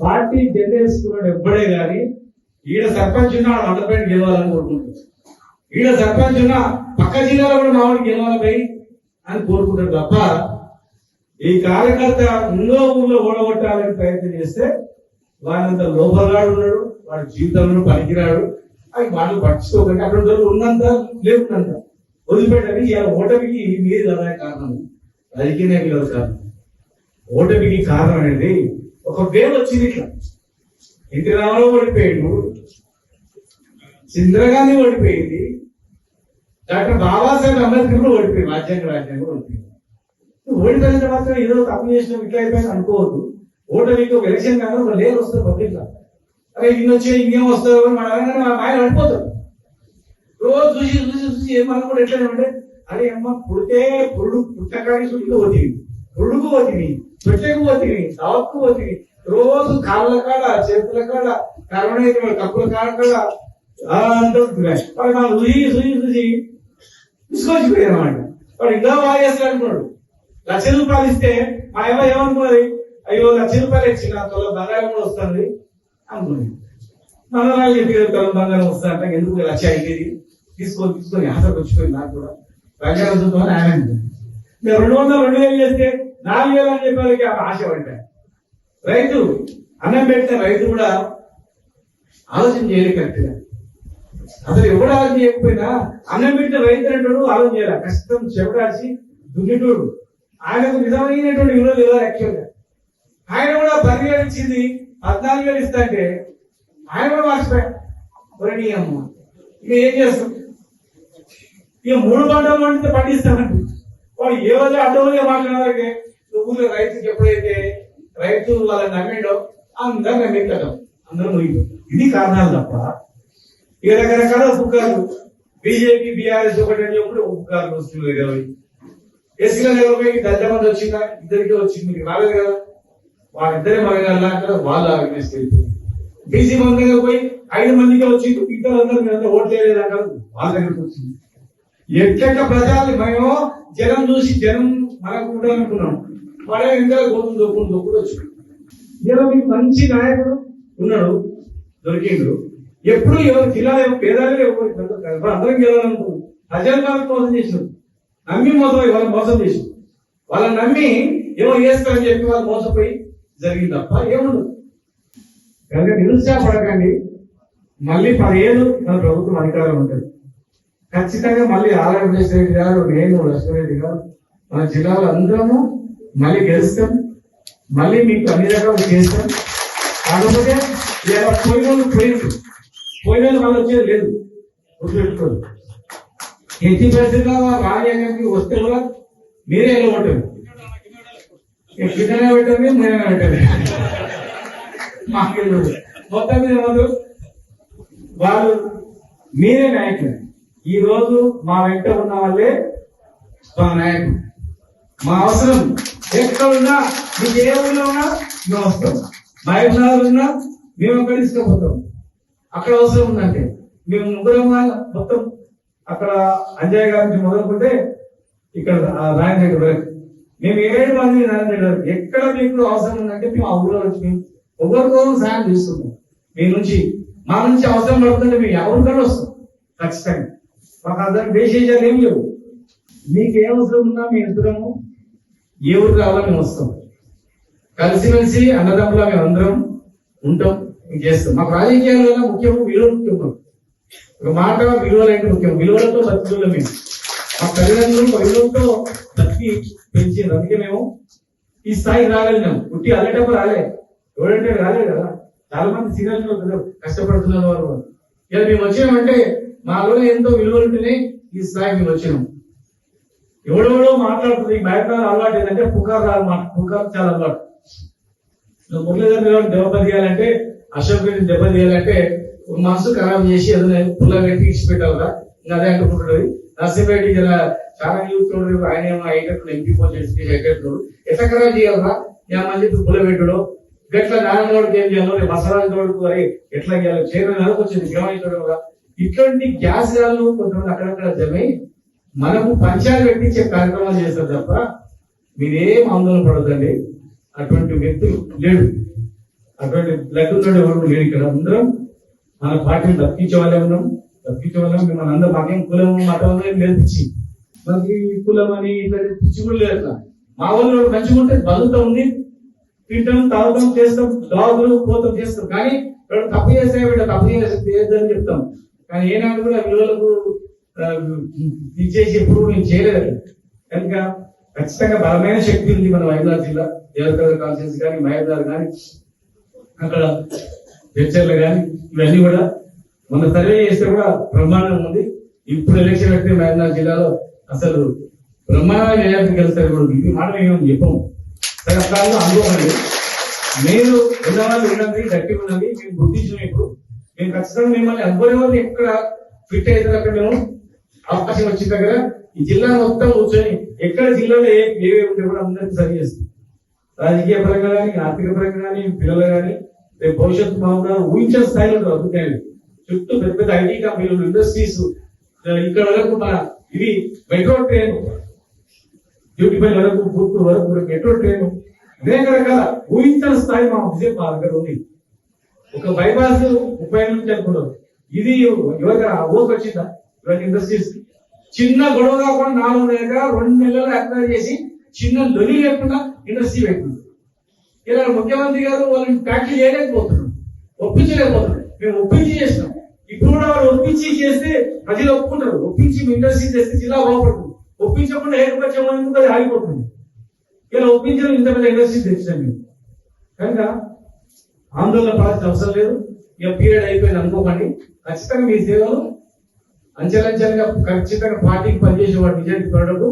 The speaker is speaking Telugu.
పార్టీ జెండా వేసుకున్నాడు ఎప్పుడే కానీ ఈడ సర్పంచ్ ఉన్నా మండపేట గెలవాలని కోరుకుంటాడు ఈడ సర్పంచ్ ఉన్నా పక్క జిల్లాలో కూడా మావాడు గెలవాలపై అని కోరుకుంటాడు తప్ప ఈ కార్యకర్త ఇంకో ఊళ్ళో ఓడగొట్టాలని ప్రయత్నం చేస్తే వాడంత లోపలగాడు ఉన్నాడు వాడి జీవితంలో పనికిరాడు అవి వాళ్ళు పట్టించుకోకండి. అక్కడ ఉన్నంత ఉన్నంత లేకున్నంత వదిలిపెట్టని ఇలా ఓటమికి మీరు కదా కారణం. రాజకీయ నాయకులు కారణం ఓటమికి కారణం అనేది ఒక వేవ్ వచ్చింది ఇట్లా ఎన్టీ రామారావు ఓడిపోయాడు ఇందిరాగాంధీ ఓడిపోయింది డాక్టర్ బాబాసాహెబ్ అంబేద్కర్ కూడా ఓడిపోయింది రాజ్యాంగ రాజ్యాంగం ఓడిపోయింది ఓడిపోయిన తర్వాత ఏదో తప్పు చేసిన ఇట్లా అయిపోయింది అనుకోవద్దు. ఓటమికి ఒక ఎలక్షన్ కాదు ఒక లేరు వస్తుంది పబ్లిక్ అరే ఇన్ని వచ్చే ఇంకేం వస్తారు మన ఆయన పడిపోతారు రోజు చూసి చూసి చూసి ఏమన్నా కూడా ఎట్లా అంటే అరే అమ్మ పుడితే పురుడు పుట్టకాడి చుట్టూ పోతుంది. పురుడుకు పోతుంది పెట్టకు పోతుంది సావకు పోతుంది రోజు కాళ్ళ కాడ చేతుల కాడ కరోనా కప్పుల కాడ కాడ ఆ వాడు నాకు చూసి చూసి చూసి తీసుకొచ్చిపోయాడు వాడు ఇంకా బాగా అనుకున్నాడు లక్ష రూపాయలు ఇస్తే మా అమ్మ ఏమనుకున్నది అయ్యో లక్ష రూపాయలు ఇచ్చిన తొల బంగారం కూడా వస్తుంది అనుకున్నది మందరాలు చెప్పి తొల బంగారం వస్తుందంట ఎందుకు లక్ష అయింది తీసుకొని తీసుకొని ఆశకు వచ్చిపోయింది నాకు కూడా. బంగారం చూద్దామని ఆయన రెండు వందలు రెండు వేలు చేస్తే నాలుగు వేలు అని చెప్పేవాళ్ళకి ఆ ఆశ పడ్డా రైతు అన్నం పెట్టిన రైతు కూడా ఆలోచన చేయలే కరెక్ట్గా. అసలు ఎవడు ఆలోచన చేయకపోయినా అన్నం పెట్టిన రైతు అంటాడు ఆలోచన చేయాలి. కష్టం చెమటాచి దున్నిటోడు ఆయనకు నిజమైనటువంటి విలువ లేదా యాక్చువల్గా ఆయన కూడా పదివేలు ఇచ్చింది పద్నాలుగు వేలు ఇస్తా అంటే ఆయన కూడా మర్చిపోయా. ఒరే నీ అమ్మ ఇక ఏం చేస్తాం? ఇక మూడు పంటలు పండితే పండిస్తామండి. వాళ్ళు ఏ రోజు అడ్డవులుగా మాట్లాడాలంటే నువ్వు రైతుకి ఎప్పుడైతే రైతు వాళ్ళని నమ్మిండో అందరూ నమ్మించడం అందరూ ముగిపోయి ఇది కారణాలు తప్ప ఇక రకరకాల పుకార్లు బీజేపీ బీఆర్ఎస్ ఒకటి అని చెప్పి ఒక పుకార్లు వస్తుంది ఇరవై ఎస్సీల ఇరవై దళిత మంది వచ్చిందా? ఇద్దరికి వచ్చింది. మీకు రాలేదు కదా? వాళ్ళిద్దరే మరగల్లాక వాళ్ళు ఆర్గనైజ్ వెళ్ళిపోయింది బీసీ పోయి ఐదు మందికి వచ్చింది ఇద్దరు అందరూ ఓట్లు వేయలేదా వాళ్ళ దగ్గరికి వచ్చింది. ఎట్లెట్ల ప్రజలు మేము జనం చూసి జనం మనకు ఉండాలనుకున్నాం. వాడే ఇంకా గోతులు దొక్కుడు దొక్కుడు వచ్చి. ఇలా మీకు మంచి నాయకుడు? ఉన్నాడు దొరికిండు. ఎప్పుడు ఎవరు ఎవరు పేదలే ఎవరు అందరం గెలవాలనుకున్నాం. వాళ్ళకి మోసం చేసినారు నమ్మి మోసం వాళ్ళని మోసం చేసినారు వాళ్ళని నమ్మి ఏమో చేస్తారని చెప్పి వాళ్ళు మోసపోయి జరిగింది తప్ప ఏముండదు. కనుక నిరుత్సాహపడకండి. మళ్ళీ పదేళ్ళు మన ప్రభుత్వం అధికారం ఉంటుంది. ఖచ్చితంగా మళ్ళీ ఆంధ్రప్రదేశ్ రెడ్డి గారు నేను లక్ష్మణరెడ్డి గారు మన జిల్లాలో అందరము మళ్ళీ గెలుస్తాం. మళ్ళీ మీకు అన్ని రకాలు చేస్తాం. కాకపోతే ఇలా పోయిన వాళ్ళు పోయింది పోయిన వాళ్ళు మళ్ళీ వచ్చేది లేదు. గుర్తుపెట్టుకోండి. ఎట్టి పరిస్థితుల్లో రాజ్యాంగానికి వస్తే కూడా మీరే వెళ్ళమంటారు కిందనే పెట్టండి నేనే పెట్టండి మాకు మొత్తం మీద ఏమన్నారు? వాళ్ళు మీరే నాయకులు. ఈ రోజు మా వెంట ఉన్న వాళ్ళే మా నాయకులు. మా అవసరం ఎక్కడ ఉన్నా మీకు ఏ ఊళ్ళో ఉన్నా మేము వస్తాం. బయట ఉన్నా మేము అక్కడ తీసుకుపోతాం. అక్కడ అవసరం ఉందంటే. మేము ముగ్గురం మొత్తం అక్కడ అంజయ్ గారి నుంచి మొదలుకుంటే ఇక్కడ నారాయణ రెడ్డి వరకు మేము ఏడు మంది నారాయణ రెడ్డి వరకు ఎక్కడ మీకు అవసరం ఉందంటే మేము ఆ ఊళ్ళో వచ్చి మేము ఒకరికోరు సాయం చేస్తున్నాం. మీ నుంచి మా నుంచి అవసరం పడుతుంటే మేము ఎవరికైనా వస్తాం? ఖచ్చితంగా. మాకు అందరికి విశేషాలు ఏం లేవు. మీకు ఏ అవసరం ఉన్నా మేము ఇద్దరము ఏ ఊరు కావాలో మేము వస్తాం కలిసిమెలిసి అన్నదమ్ములా మేము అందరం ఉంటాం చేస్తాం. మాకు రాజకీయాల ముఖ్యం విలువ ముఖ్యం ఒక మాట విలువలు అంటే ముఖ్యం. విలువలతో బతుకులు మేము. మా తల్లిదండ్రులు ఒక విలువలతో బతికి పెంచింది అందుకే మేము ఈ స్థాయికి రాగలిగినాం. పుట్టి అల్లేటప్పుడు రాలే. ఎవరంటే రాలేదు కదా. చాలా మంది సీనియర్లు కష్టపడుతున్నారు వారు ఇలా మేము వచ్చినామంటే మాలో ఎంతో విలువలు ఉంటేనే ఈ స్థాయి మేము వచ్చినాం. ఎవడెవడో మాట్లాడుతుంది ఈ బయట అలవాటు ఏంటంటే పుకార్ రాదు మాట పుకార్ చాలా అలవాటు. నువ్వు మురళీధర్ గారు దెబ్బతీయాలంటే అశోక్ రెడ్డి దెబ్బతీయాలంటే తీయాలంటే మనసు ఖరాబ్ చేసి ఏదైనా పుల్ల పెట్టి ఇచ్చి పెట్టావురా ఇంకా అదే అంటుకుంటున్నది. నర్సింహరెడ్డి జర చాలా యూత్ ఆయన ఏమో ఐటెక్ ఎంపీ పోస్ట్ చేసి ఎక్కడున్నాడు ఎట్లా ఖరాబ్ చేయాలరా ఏమని చెప్పి పుల్ల పెట్టడం. గట్ల నారాయణగౌడ్కి ఏం చేయాలో? రేపు మసరాజగౌడ్కు అరే ఎట్లా చేయాలి? చైర్మన్ నెలకు వచ్చింది? ఇట్లాంటి గ్యాస్ గాలు కొంతమంది అక్కడక్కడ జమై మనము పంచాలు పెట్టించే కార్యక్రమాలు చేస్తారు తప్ప మీరేం ఆందోళన పడదండి అటువంటి వ్యక్తులు లేడు అటువంటి బ్లడ్ ఉన్నాడు ఎవరు లేడు ఇక్కడ. అందరం మన పార్టీని తప్పించే వాళ్ళే ఉన్నాం. తప్పించే వాళ్ళం. మిమ్మల్ని అందరం మాకేం కులం మతం నేర్పించి మనకి కులం అని ఇట్లా పిచ్చి కూడా లేదు అట్లా. మా వాళ్ళు మంచిగా బతుకుతా ఉంది. తింటాం తాగుతాం చేస్తాం డాగులు పోతాం చేస్తాం. కానీ తప్పు చేస్తే వీళ్ళు తప్పు చేయొద్దని చెప్తాం. కానీ ఏనాడు కూడా విలువలకు ఆ, ఎప్పుడు నేను చేయలేదు కనుక ఖచ్చితంగా బలమైన శక్తి ఉంది మన మహిళా జిల్లా. దేవతల కాన్ఫరెన్స్ కానీ మహిళలు కానీ అక్కడ లెక్చర్లు కానీ ఇవన్నీ కూడా మన సర్వే చేస్తే కూడా బ్రహ్మాండం ఉంది. ఇప్పుడు ఎలక్షన్ పెడితే మహేంద్ర జిల్లాలో అసలు బ్రహ్మాండమైన మెజార్టీ గెలుస్తారు కూడా ఇది మాట మేము చెప్పము రకరకాల అనుభవం మీరు ఉన్నవాళ్ళు ఉన్నది గట్టి ఉన్నది మేము గుర్తించిన ఇప్పుడు. మేము ఖచ్చితంగా మిమ్మల్ని అనుభవం వాళ్ళు ఎక్కడ ఫిట్ అవుతారు అక్కడ మేము అవకాశం వచ్చిన దగ్గర ఈ జిల్లా మొత్తం కూర్చొని ఎక్కడ జిల్లాలో ఏవే ఉంటే కూడా అందరికి సరి చేస్తుంది రాజకీయ పరంగా కానీ ఆర్థిక పరంగా కానీ పిల్లలు కానీ రేపు భవిష్యత్తు మామూలుగా ఊహించిన స్థాయిలో ఉంటుంది అభిప్రాయాలు చుట్టూ పెద్ద పెద్ద ఐటీ కంపెనీలు ఇండస్ట్రీస్ ఇక్కడ వరకు మన ఇది మెట్రో ట్రైన్. డ్యూటీ పై వరకు పూర్తి వరకు మెట్రో ట్రైన్. అనేక రకాల ఊహించిన స్థాయి మా విజయం మా దగ్గర ఉంది. ఒక బైపాస్ ముప్పై నుంచి అనుకున్నారు ఇది యువత ఓపు వచ్చిందా ఇవన్నీ ఇండస్ట్రీస్ చిన్న గొడవ కాకుండా నాలుగు నెలలుగా రెండు నెలలు అప్లై చేసి చిన్న లొలి లేకుండా ఇండస్ట్రీ పెట్టింది ఇలా ముఖ్యమంత్రి గారు వాళ్ళని ఫ్యాక్టరీ చేయలేకపోతున్నాం ఒప్పించలేకపోతున్నారు. మేము ఒప్పించి చేసినాం. ఇప్పుడు కూడా వాళ్ళు ఒప్పించి చేస్తే ప్రజలు ఒప్పుకుంటారు. ఒప్పించి ఇండస్ట్రీ చేస్తే జిల్లా బాగుపడుతుంది. ఒప్పించకుండా ఏకపక్షం ఎందుకు అది ఆగిపోతుంది. ఇలా ఒప్పించడం ఇంత పెద్ద ఇండస్ట్రీ తెచ్చినాం మేము. కనుక ఆందోళన పడాల్సిన అవసరం లేదు. ఇక పీరియడ్ అయిపోయింది అనుకోకండి. ఖచ్చితంగా మీ సేవలు అంచెలంచెలుగా ఖచ్చితంగా పార్టీకి పనిచేసేవాడు నిజానికి విజయానికి తోడకు